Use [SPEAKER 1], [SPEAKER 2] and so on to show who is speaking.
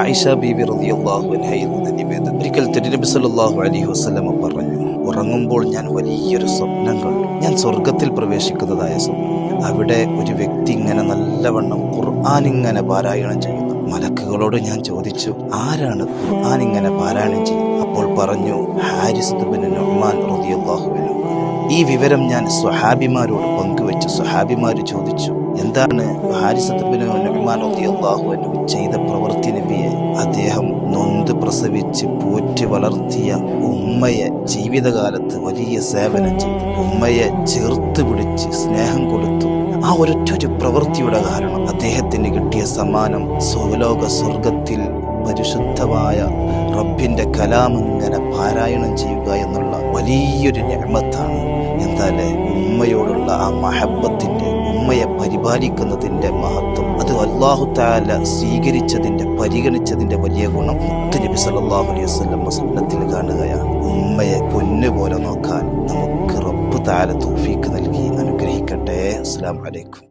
[SPEAKER 1] ആയിഷ റളിയല്ലാഹു നിവേദനം. അലൈഹി പറഞ്ഞു ഉറങ്ങുമ്പോൾ ഞാൻ വലിയൊരു സ്വപ്നം കണ്ടു. ഞാൻ സ്വർഗത്തിൽ പ്രവേശിക്കുന്നതായ സ്വപ്നം അവിടെ ഒരു വ്യക്തി ഇങ്ങനെ നല്ലവണ്ണം ഖുർആൻ ഇങ്ങനെ പാരായണം ചെയ്യുന്നു. മലക്കുകളോട് ഞാൻ ചോദിച്ചു ആരാണ് ഖുർആൻ ഇങ്ങനെ പാരായണം ചെയ്യുന്നത്? അപ്പോൾ പറഞ്ഞു ഹാരിസ് റളിയല്ലാഹു ഈ വിവരം ഞാൻ സ്വഹാബിമാരോട് പങ്കുവെച്ചു സ്വഹാബിമാർ ചോദിച്ചു എന്താണ് ചെയ്ത പ്രവൃത്തി നബിയെ? അദ്ദേഹം നൊന്ത് പ്രസവിച്ച് പോറ്റി വളർത്തിയ ഉമ്മയെ ജീവിതകാലത്ത് വലിയ സേവനം ചെയ്തു. ഉമ്മയെ ചേർത്ത് പിടിച്ച് സ്നേഹം കൊടുത്തു. ആ ഒരൊറ്റൊരു പ്രവൃത്തിയുടെ കാരണം അദ്ദേഹത്തിന് കിട്ടിയ സമ്മാനം സ്വലോക സ്വർഗത്തിൽ പരിശുദ്ധമായ റബ്ബിന്റെ കലാം ഇങ്ങനെ പാരായണം ചെയ്യുക എന്നുള്ള വലിയൊരു ഞമത്താണ് എന്തായാലും ഉമ്മയോടുള്ള ആ മഹബത്തിന്റെ ഉമ്മയെ പരിപാലിക്കുന്നതിന്റെ മഹത്വം. അത് അള്ളാഹു താല സ്വീകരിച്ചതിന്റെ പരിഗണിച്ചതിന്റെ വലിയ ഗുണം. നബി സല്ലാഹു അലൈഹി വസല്ലം സ്വപ്നത്തിൽ കാണുകയാണ്. ഉമ്മയെ പൊന്നുപോലെ നോക്കാൻ നമുക്ക് റബ്ബ് താല തോഫീക്ക് നൽകി. അനുഗ്രഹിക്കട്ടെ. അസ്സാം അലൈക്കും.